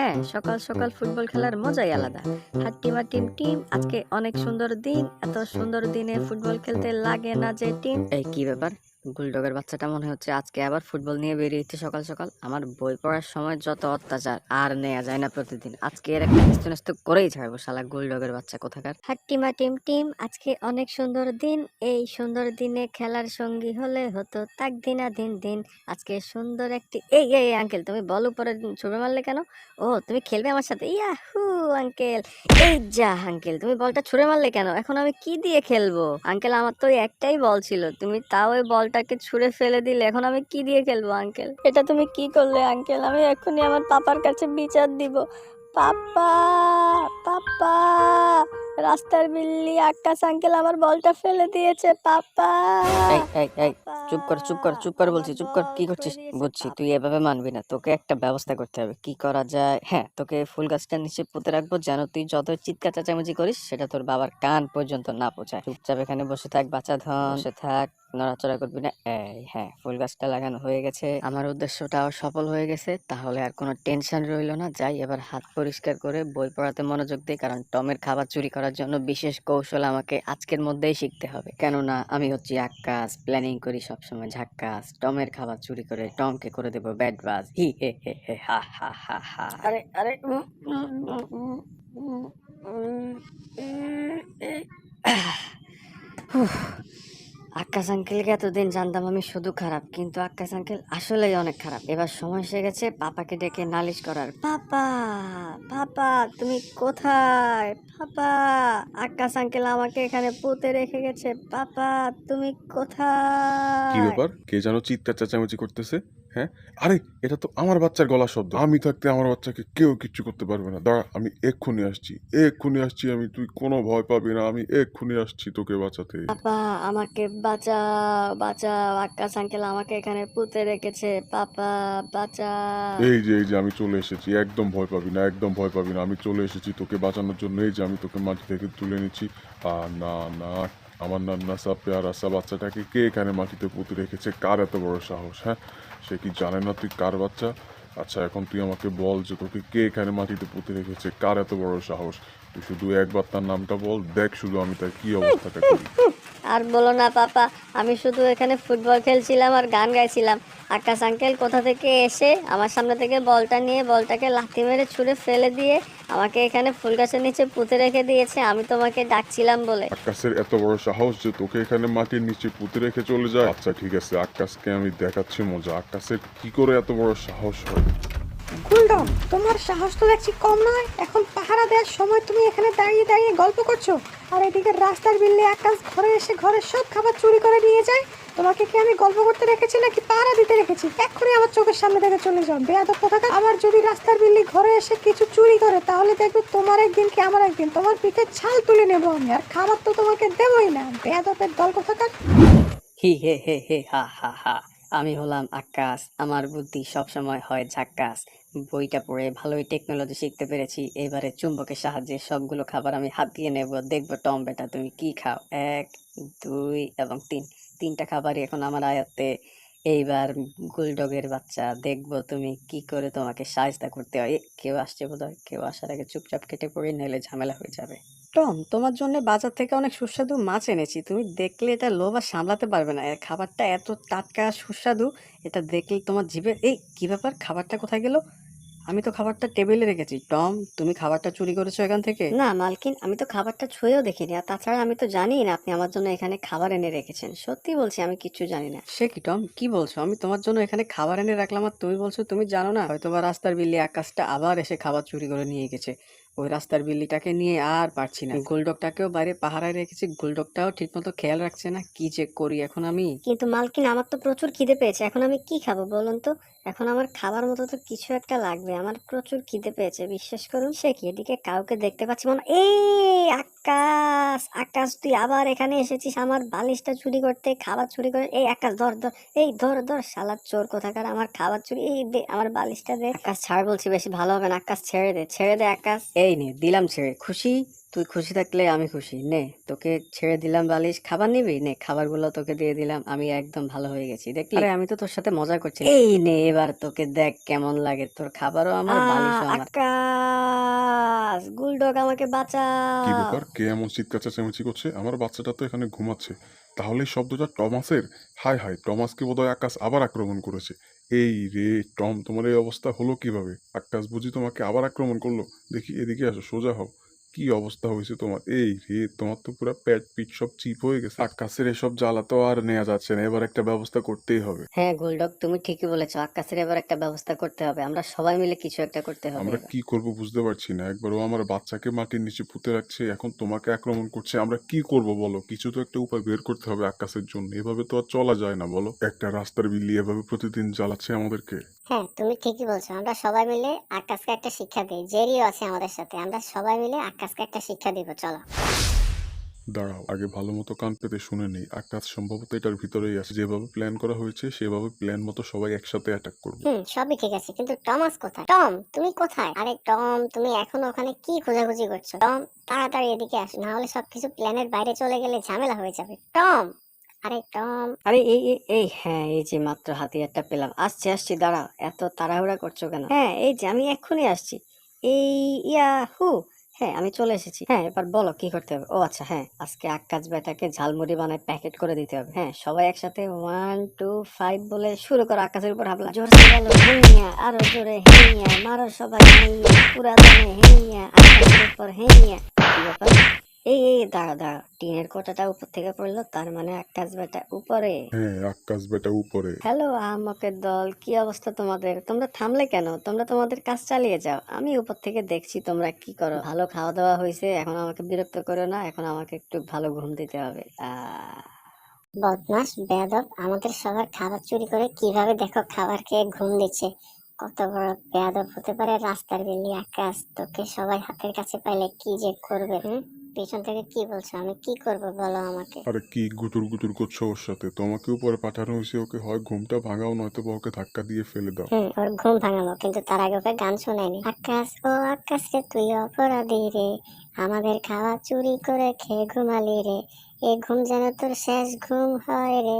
হ্যাঁ সকাল সকাল ফুটবল খেলার মজাই আলাদা। হাট্টিমা টিম টিম, আজকে অনেক সুন্দর দিন, এত সুন্দর দিনে ফুটবল খেলতে লাগে না যে টিম। এই কি ব্যাপার? গুলডগের বাচ্চাটা মনে হচ্ছে আজকে আবার ফুটবল নিয়ে বেরিয়েছে সকাল সকাল। আমার বই পড়ার সময় যত অত্যাচার আর নেওয়া যায় না প্রতিদিন। আজকে এর একটা নিস্ত করেই ছাড়বো শালা গুলডগের বাচ্চা কোথাকার। হাট্টিমা টিম টিম, আজকে অনেক সুন্দর দিন। এই সুন্দর দিনে খেলার সঙ্গী হলে হতো তাক দিনা দিন দিন। আজকে সুন্দর একটি এই এই আঙ্কেল তুমি বল উপরে ছবি মারলে কেন? ও, তুমি খেলবে আমার সাথে? ইয়াহু আঙ্কেল এই যা আঙ্কেল তুমি বলটা ছুঁড়ে মারলে কেন? এখন আমি কি দিয়ে খেলব? আঙ্কেল আমার তো একটাই বল ছিল। তুমি তাও ওই বলটাকে ছুঁড়ে ফেলে দিলে এখন আমি কি দিয়ে খেলব আঙ্কেল এটা তুমি কি করলে আঙ্কেল আমি এখনই আমার পাপার কাছে বিচার দিব। পাপা পাপা রাস্তার বিল্লি আকাশ আঙ্কেল আমার বলটা ফেলে দিয়েছে পাপা। চুপ কর চুপ কর চুপ কর বলছি চুপ কর কি করছিস? বুঝছি তুই এভাবে মানবি না তোকে একটা ব্যবস্থা করতে হবে কি করা যায়? হ্যাঁ তোকে ফুল গাছটা নিচে পুঁতে রাখব যেন তুই যত চিৎকার চেঁচামেচি করিস সেটা তোর বাবার কান পর্যন্ত না পৌঁছায়। চুপচাপ এখানে বসে থাক বাচ্চা ধন। বসে থাক। নড়াচড়া করবি না এই হ্যাঁ ফুল গাছটা লাগানো হয়ে গেছে আমার উদ্দেশ্যটাও সফল হয়ে গেছে তাহলে আর কোনো টেনশন রইল না যাই এবার হাত পরিষ্কার করে বই পড়াতে মনোযোগ দিই কারণ টমের খাবার চুরি করার জন্য বিশেষ কৌশল আমাকে আজকের মধ্যেই শিখতে হবে কেননা আমি হচ্ছি আক্কাস প্ল্যানিং করি সবসময় ঝাক্কাস টমের খাবার চুরি করে টমকে করে দেবো ব্যাড বাজ হি হে হে হে হা হা হা হা আরে আরে আক্কাস আঙ্কেলকে এতদিন জানতাম আমি শুধু খারাপ কিন্তু আক্কাস আঙ্কেল আসলেই অনেক খারাপ। এবার সময় এসে গেছে পাপাকে ডেকে নালিশ করার। পাপা পাপা তুমি কোথায়? পাপা আক্কাস আঙ্কেল আমাকে এখানে পুঁতে রেখে গেছে। পাপা তুমি কোথায়? কি ব্যাপার? কে যেন চিৎকার চেঁচামেচি করতেছে হ্যাঁ? আরে এটা তো আমার বাচ্চার গলা শব্দ। আমি থাকতে আমার বাচ্চাকে কেউ কিচ্ছু করতে পারবে না। দাঁড়া আমি এক্ষুনি আসছি এক্ষুনি আসছি। আমি তুই কোনো ভয় পাবি না। আমি এক্ষুনি আসছি তোকে বাঁচাতে। পাপা আমাকে বাঁচাও বাঁচাও আক্কাস আঙ্কেল আমাকে এখানে পুঁতে রেখেছে। পাপা বাঁচাও এই যে এই যে, আমি চলে এসেছি। একদম ভয় পাবি না, একদম ভয় পাবি না। আমি চলে এসেছি তোকে বাঁচানোর জন্য। এই যে, আমি তোকে মাটি থেকে তুলে নিচ্ছি। আর না না, আমার নান্না সা পেয়ারা সা বাচ্চাটাকে কে এখানে মাটিতে পুঁতে রেখেছে? কার এত বড় সাহস হ্যাঁ? সে কি জানে না তুই কার বাচ্চা? আচ্ছা এখন তুই আমাকে বল যে তোকে কে এখানে মাটিতে পুঁতে রেখেছে? কার এত বড় সাহস? তুই শুধু একবার তার নামটা বল দেখ শুধু আমি তার কি অবস্থাটা করি। আর বলো না পাপা আমি শুধু এখানে ফুটবল খেলছিলাম আর গান গাইছিলাম। আকাশ আঙ্কেল কোথা থেকে এসে আমার সামনে থেকে বলটা নিয়ে বলটাকে লাথি মেরে ছুঁড়ে ফেলে দিয়ে আমাকে এখানে ফুল গাছের নিচে পুঁতে রেখে দিয়েছে আমি তোমাকে ডাকছিলাম বলে। আকাশের এত বড় সাহস যে তোকে এখানে মাটির নিচে পুঁতে রেখে চলে যায়। আচ্ছা ঠিক আছে আকাশকে আমি দেখাচ্ছি মজা। আকাশের কি করে এত বড় সাহস হয়? গুলডন, তোমার সাহস তো দেখছি কম নয়। এখন পাহারা দেওয়ার সময় তুমি এখানে দাঁড়িয়ে দাঁড়িয়ে গল্প করছ। আর এদিকে রাস্তার বিল্লে আকাশ ঘরে এসে ঘরের সব খাবার চুরি করে নিয়ে যায়। তোমাকে কি আমি গল্প করতে রেখেছি নাকি পাহারা দিতে রেখেছি? এক্ষুনি আমার চোখের সামনে থেকে চলে যাও। বেয়াদব কোথাকার? আবার যদি রাস্তার বিল্লি ঘরে এসে কিছু চুরি করে, তাহলে দেখবে তোমার একদিন কি আমার একদিন। তোমার পিঠে ছাল তুলে নেব আমি, আর খাবার তো তোমাকে দেবোই না। বেয়াদবের দল কোথাকার? হি, হে হে হে, হা হা হা। আমি হলাম আকাশ। আমার বুদ্ধি সবসময় হয় ঝাক্কাস বইটা পড়ে ভালোই টেকনোলজি শিখতে পেরেছি। এবারে চুম্বকের সাহায্যে সবগুলো খাবার আমি হাত দিয়ে নেব। দেখব টম বেটা, তুমি কি খাও? এক, দুই এবং তিন। তিনটা খাবারই এখন আমার আয়ত্তে। এইবার গুলডগের বাচ্চা, দেখব তুমি কি করে তোমাকে সাহায্য করতে হয়। কেউ আসছে বোধ হয় কেউ আসার আগে চুপচাপ কেটে পড়ে, নইলে ঝামেলা হয়ে যাবে। টম, তোমার জন্য বাজার থেকে অনেক সুস্বাদু মাছ এনেছি। তুমি দেখলে এটা লোভ আর সামলাতে পারবে না। খাবারটা এত টাটকা সুস্বাদু, এটা দেখলে তোমার জিভে এই, কি ব্যাপার? খাবারটা কোথায় গেল? আমি তো খাবারটা টেবিলে রেখেছি। টম তুমি খাবারটা চুরি করেছ এখান থেকে? না মালকিন আমি তো খাবারটা ছুঁয়েও দেখিনি। আর তাছাড়া আমি তো জানি না আপনি আমার জন্য এখানে খাবার এনে রেখেছেন। সত্যি বলছি আমি কিচ্ছু জানি না। সে কি টম? কি বলছো? আমি তোমার জন্য এখানে খাবার এনে রাখলাম আর তুমি বলছো তুমি জানো না? হয়তো বা রাস্তার বিল্লি আকাশটা আবার এসে খাবার চুরি করে নিয়ে গেছে। ওই রাস্তার বিল্লিটাকে নিয়ে আর পারছি না। গোলডকটাকেও বাইরে পাহারায় রেখেছি গোলডকটাও ঠিকমতো খেয়াল রাখছে না কি যে করি এখন আমি? কিন্তু মালকিন আমার তো প্রচুর খিদে পেয়েছে এখন আমি কি খাব বলুন তো? এখন আমার খাবার মতো তো কিছু একটা লাগবে আমার প্রচুর খিদে পেয়েছে বিশ্বাস করুন। সে কি এদিকে কাউকে দেখতে পাচ্ছি মনে এই আকাশ আকাশ তুই আবার এখানে এসেছিস আমার বালিশটা চুরি করতে খাবার চুরি করে এই আকাশ ধর ধর এই ধর ধর শালা চোর কোথাকার আমার খাবার চুরি এই দে আমার বালিশটা দে। আকাশ ছাড় বলছি বেশি ভালো হবে না আকাশ ছেড়ে দে ছেড়ে দে আকাশ এই নে দিলাম ছেড়ে খুশি? তুই খুশি থাকলে আমি খুশি নে তোকে ছেড়ে দিলাম বালিশ খাবার নিবি? নে খাবারগুলো তোকে দিয়ে দিলাম আমি একদম ভালো হয়ে গেছি দেখলি? আরে আমি তো তোর সাথে মজা করছি। এই নে এবার তোকে দেখ কেমন লাগে তোর খাবারও আমার বালিশও আমার। আকাশ গুলডগ আমাকে বাঁচাও। কি এমন চিৎকার চেঁচামেচি করছে? আমার বাচ্চাটা তো এখানে ঘুমাচ্ছে। তাহলে শব্দটা টমাসের? হাই হাই টমাসকে বোধহয় আকাশ আবার আক্রমণ করেছে। এই রে, টম, তোমার এই অবস্থা হলো কীভাবে? আকাশ বুঝি তোমাকে আবার আক্রমণ করল। দেখি, এদিকে আসো, সোজা হও। কি অবস্থা হয়েছে তোমার? এই রে তোমার তো পুরো পেট পিট সব চিপ হয়ে গেছে। আকাশের এসব জ্বালা তো আর নেওয়া যাচ্ছে না এবার একটা ব্যবস্থা করতেই হবে। হ্যাঁ গুলডগ তুমি ঠিকই বলেছ আকাশের এবার একটা ব্যবস্থা করতে হবে। আমরা সবাই মিলে কিছু একটা করতে হবে আমরা কি করব বুঝতে পারছি না। একবার ও আমার বাচ্চাকে মাটির নিচে পুঁতে রাখছে এখন তোমাকে আক্রমণ করছে আমরা কি করব বলো? কিছু তো একটা উপায় বের করতে হবে আকাশের জন্য এভাবে তো আর চলা যায় না বলো। একটা রাস্তার বিল্লি এভাবে প্রতিদিন জ্বালাচ্ছে আমাদেরকে। হ্যাঁ তুমি ঠিকই বলছো আমরা সবাই মিলে আকাশকে একটা শিক্ষা দিই জেরিও আছে আমাদের সাথে আমরা সবাই মিলে আকাশকে একটা শিক্ষা দিব চলো। দাঁড়াও আগে ভালো মতো কান পেতে শুনে নেই। আকাশ সম্ভবত এটার ভিতরেই আছে। যেভাবে প্ল্যান করা হয়েছে সেভাবে প্ল্যান মতো সবাই একসাথে অ্যাটাক করবে। হুম সবই ঠিক আছে কিন্তু টমাস কোথায়? টম তুমি কোথায়? আরে টম তুমি এখন ওখানে কি খোঁজাখুঁজি করছ? টম তাড়াতাড়ি এদিকে আস না হলে সবকিছু প্ল্যানের বাইরে চলে গেলে ঝামেলা হয়ে যাবে। টম আরে টম। আরে এই এই এই হ্যাঁ এই যে মাত্র হাতিয়ারটা পেলাম। আসছি আসছি দাঁড়াও এত তাড়াহুড়া করছ কেন? হ্যাঁ এই যে আমি এক্ষুনি আসছি। এই ইয়া হু হ্যাঁ আমি চলে এসেছি। হ্যাঁ এবার বলো কি করতে হবে? ও আচ্ছা হ্যাঁ আজকে আকাশ বেটাকে ঝালমুড়ি বানায় প্যাকেট করে দিতে হবে। হ্যাঁ সবাই একসাথে ওয়ান টু ফাইভ বলে শুরু করো আকাশের উপর হামলা। জোরে বলো হেইয়া আরও জোরে হেইয়া মারো সবাই হেইয়া পুরা হেইয়া আকাশের উপর হেইয়া কি ব্যাপার? এই এই দাঁড়া দাঁড়া টিনের কোটাটা উপর থেকে পড়ল তার মানে আকাশ বেটা উপরে। হ্যাঁ আকাশ বেটা উপরে। হ্যালো আহমকের দল কি অবস্থা তোমাদের? তোমরা থামলে কেন? তোমরা তোমাদের কাজ চালিয়ে যাও। আমি উপর থেকে দেখছি তোমরা কি করো। ভালো খাওয়া দাওয়া হয়েছে এখন আমাকে বিরক্ত করো না এখন আমাকে একটু ভালো ঘুম দিতে হবে। আহ বদমাস বেয়াদব আমাদের সবার খাবার চুরি করে কীভাবে দেখো খাবার খেয়ে ঘুম দিচ্ছে? কত বড় বেয়াদব হতে পারে রাস্তার বিল্লি আকাশ তোকে সবাই হাতের কাছে পাইলে কি যে করবে হুম? পিছন থেকে কি বলছো? আমি কি করব বলো আমাকে? আরে কি গুতুর গুতুর করছ ওর সাথে? তোমাকে উপরে পাঠানো হয়েছে ওকে হয় ঘুমটা ভাঙাও নয়তো বা ওকে ধাক্কা দিয়ে ফেলে দাও। হুম ওর ঘুম ভাঙাবো কিন্তু তার আগে ওকে গান শোনায়নি। আকাশ ও আকাশ রে তুই অপরাধী রে। আমাদের খাওয়া চুরি করে খেয়ে ঘুমালি রে। এ ঘুম যেন তোর শেষ ঘুম হয় রে।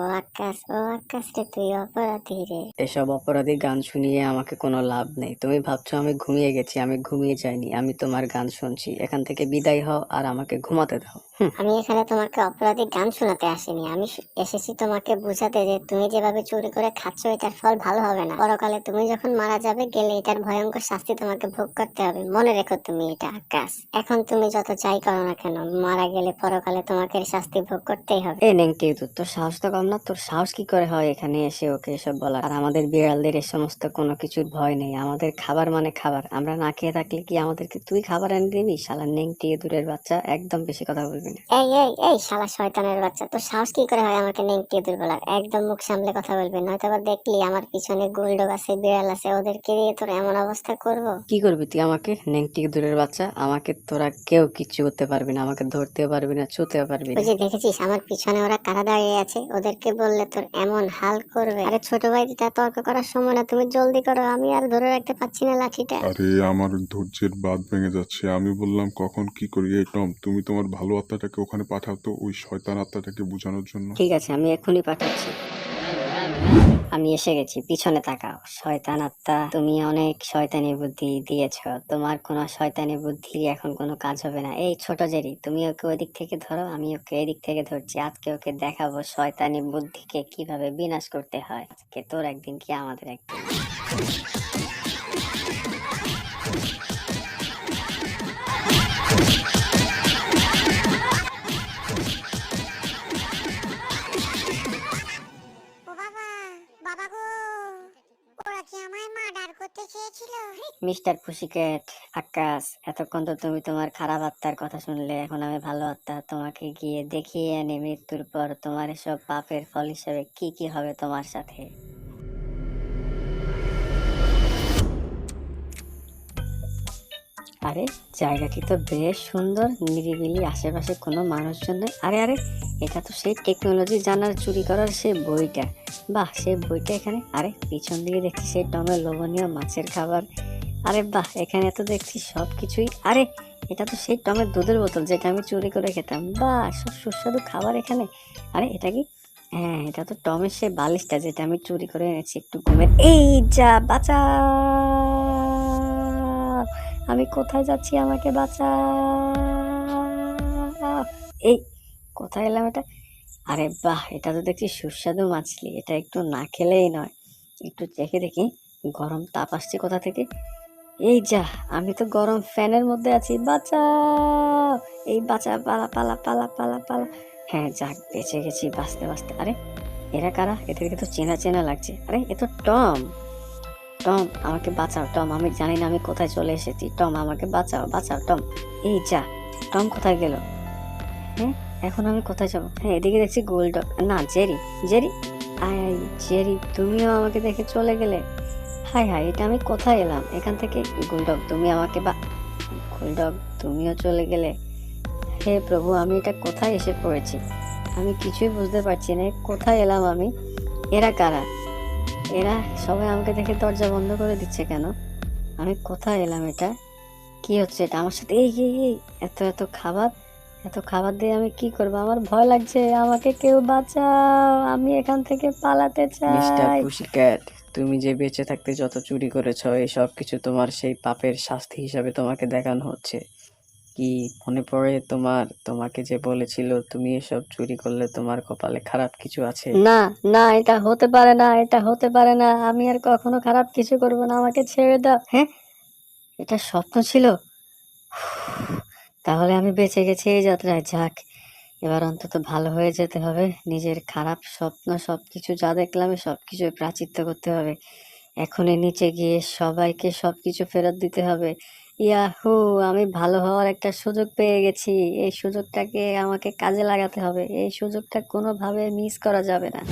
ও আকাশ ও আকাশ রে তুই অপরাধী রে। এসব অপরাধী গান শুনিয়ে আমাকে কোনো লাভ নেই। তুমি ভাবছ আমি ঘুমিয়ে গেছি আমি ঘুমিয়ে যাইনি আমি তোমার গান শুনছি। এখান থেকে বিদায় হও আর আমাকে ঘুমাতে দাও। আমি এখানে তোমাকে অপরাধী গান শোনাতে আসিনি। আমি এসেছি তোমাকে বোঝাতে যে তুমি যেভাবে চুরি করে খাচ্ছ এটার ফল ভালো হবে না। পরকালে তুমি যখন মারা যাবে গেলে এটার ভয়ঙ্কর শাস্তি তোমাকে ভোগ করতে হবে। মনে রেখো তুমি এটা আকাশ। এখন তুমি যত চাই করো না কেন মারা গেলে পরকালে তোমাকে শাস্তি ভোগ করতেই হবে। এই নেংটি তোর সাহস তো কম না তোর সাহস কি করে হয় এখানে এসে ওকে এসব বলার? আর আমাদের বিড়ালদের এই সমস্ত কোনো কিছুর ভয় নেই। আমাদের খাবার মানে খাবার। আমরা না খেয়ে থাকলে কি আমাদেরকে তুই খাবার এনে দিবি? শালা নেংটি দূরের বাচ্চা একদম বেশি কথা বলবি না। এই এই এই শালা শয়তানের বাচ্চা তোর সাহস কি করে হয় আমাকে নেংটি দুর্বলার একদম মুখ সামলে কথা বলবি নয়তো আবার দেখলি আমার পিছনে গোল্ডগ আছে বিড়াল আছে ওদেরকে দিয়ে তোর এমন অবস্থা করব? কি করবি তুই আমাকে? নেংটি দূরের বাচ্চা আমাকে তোরা কেউ কিচ্ছু করতে পারবি না আমাকে ধরতেও পারবি না ছুতেও পারবি না। ওই যে দেখেছিস আমার পিছনে ওরা কারা দাঁড়িয়ে আছে? ওদেরকে বললে তোর এমন হাল করবে। আরে ছোট ভাই এটা তর্ক করার সময় না তুমি জলদি করো আমি আর ধরে রাখতে পারছি না লাঠিটা। আরে আমার ধৈর্যের বাদ ভেঙে যাচ্ছে। আমি বললাম কখন কি করি এই টম তুমি তোমার ভালো আত্মাটাকে ওখানে পাঠাও তো ওই শয়তান আত্মাটাকে বোঝানোর জন্য। ঠিক আছে আমি এখনই পাঠাচ্ছি। আমি এসে গেছি, পিছনে তাকাও। শয়তান আত্মা, তুমি অনেক শয়তানি বুদ্ধি দিয়েছ। তোমার কোনো শয়তানি বুদ্ধি এখন কোনো কাজ হবে না। এই ছোট জেরি, তুমি ওকে ওই দিক থেকে ধরো, আমি ওকে এদিক থেকে ধরছি। আজকে ওকে দেখাবো শয়তানি বুদ্ধিকে কীভাবে বিনাশ করতে হয়। আজকে তোর একদিন কি আমাদের একদিন। মিস্টার পুশিকেট আকাশ এতক্ষণ তো তুমি তোমার খারাপ আত্মার কথা শুনলে, এখন আমি ভালো আত্মা। তোমাকে গিয়ে দেখিয়ে আনি মৃত্যুর পর তোমার এসব পাপের ফল হিসেবে কি কি হবে তোমার সাথে। আরে, জায়গাটি তো বেশ সুন্দর। নিরিবিলি আশেপাশে কোনো মানুষজন নেই। আরে আরে, এটা তো সেই টেকনোলজি জানার, চুরি করার সেই বইটা। বাহ, সেই বইটা এখানে। আরে, পিছন দিকে দেখছি সেই টমের লোভনীয় মাছের খাবার। আরে বাহ, এখানে তো দেখছি সব কিছুই আরে, এটা তো সেই টমের দুধের বোতল যেটা আমি চুরি করে খেতাম। বাহ, সব সুস্বাদু খাবার এখানে। আরে, এটা কি? হ্যাঁ এটা তো টমের সেই বালিশটা যেটা আমি চুরি করে এনেছি একটু ঘুমের। এই যা বাঁচা আমি কোথায় যাচ্ছি আমাকে বাঁচা এই, কোথায় এলাম এটা? আরে বাহ, এটা তো দেখছি সুস্বাদু মাছলি। এটা একটু না খেলেই নয়। একটু চেখে দেখি, গরম তাপ আসছে কোথা থেকে? এই যা, আমি তো গরম ফ্যানের মধ্যে আছি, বাঁচাও। এই বাঁচা, পালা পালা পালা পালা পালা। হ্যাঁ যাক, বেঁচে গেছি বাঁচতে বাঁচতে। আরে, এরা কারা? এদেরকে তো চেনা চেনা লাগছে। আরে, এ তো টম। টম, আমাকে বাঁচাও, টম। আমি জানি না আমি কোথায় চলে এসেছি। টম, আমাকে বাঁচাও বাঁচাও, টম। এই যা, টম কোথায় গেল? হ্যাঁ এখন আমি কোথায় যাব? হ্যাঁ এদিকে দেখছি গোল্ড না, জেরি জেরি। আয়, জেরি, তুমিও আমাকে দেখে চলে গেলে। হাই হাই এটা আমি কোথায় এলাম? এখান থেকে গুলডগ, তুমি আমাকে বা গুলডগ, তুমিও চলে গেলে? হে প্রভু, আমি এটা কোথায় এসে পড়েছি? আমি কিছুই বুঝতে পারছি না কোথায় এলাম আমি? এরা কারা? এরা সবাই আমাকে দেখে দরজা বন্ধ করে দিচ্ছে কেন? আমি কোথায় এলাম এটা? কি হচ্ছে এটা আমার সাথে? এই এই এত এত খাবার? এত খাবার দিয়ে আমি কি করব? আমার ভয় লাগছে, আমাকে কেউ বাঁচাও, আমি এখান থেকে পালাতে চাই। তুমি যে বেঁচে থাকতে যত চুরি করেছ, এই সব কিছু তোমার সেই পাপের শাস্তি হিসাবে তোমাকে দেখানো হচ্ছে। কি মনে পড়ে তোমার? তোমাকে যে বলেছিল তুমি এসব চুরি করলে তোমার কপালে খারাপ কিছু আছে? না না, এটা হতে পারে না, এটা হতে পারে না। আমি আর কখনো খারাপ কিছু করব না, আমাকে ছেড়ে দাও। হ্যাঁ? এটা স্বপ্ন ছিল? তাহলে আমি বেঁচে গেছি এই যাত্রায়, যাক। এবার অন্তত ভালো হয়ে যেতে হবে। নিজের খারাপ স্বপ্ন সব কিছু যা দেখলাম সব কিছু প্রাচিত্য করতে হবে। এখনই নিচে গিয়ে সবাইকে সব কিছু ফেরত দিতে হবে। ইয়াহু, আমি ভালো হওয়ার একটা সুযোগ পেয়ে গেছি। এই সুযোগটাকে আমাকে কাজে লাগাতে হবে। এই সুযোগটা কোনোভাবে মিস করা যাবে না।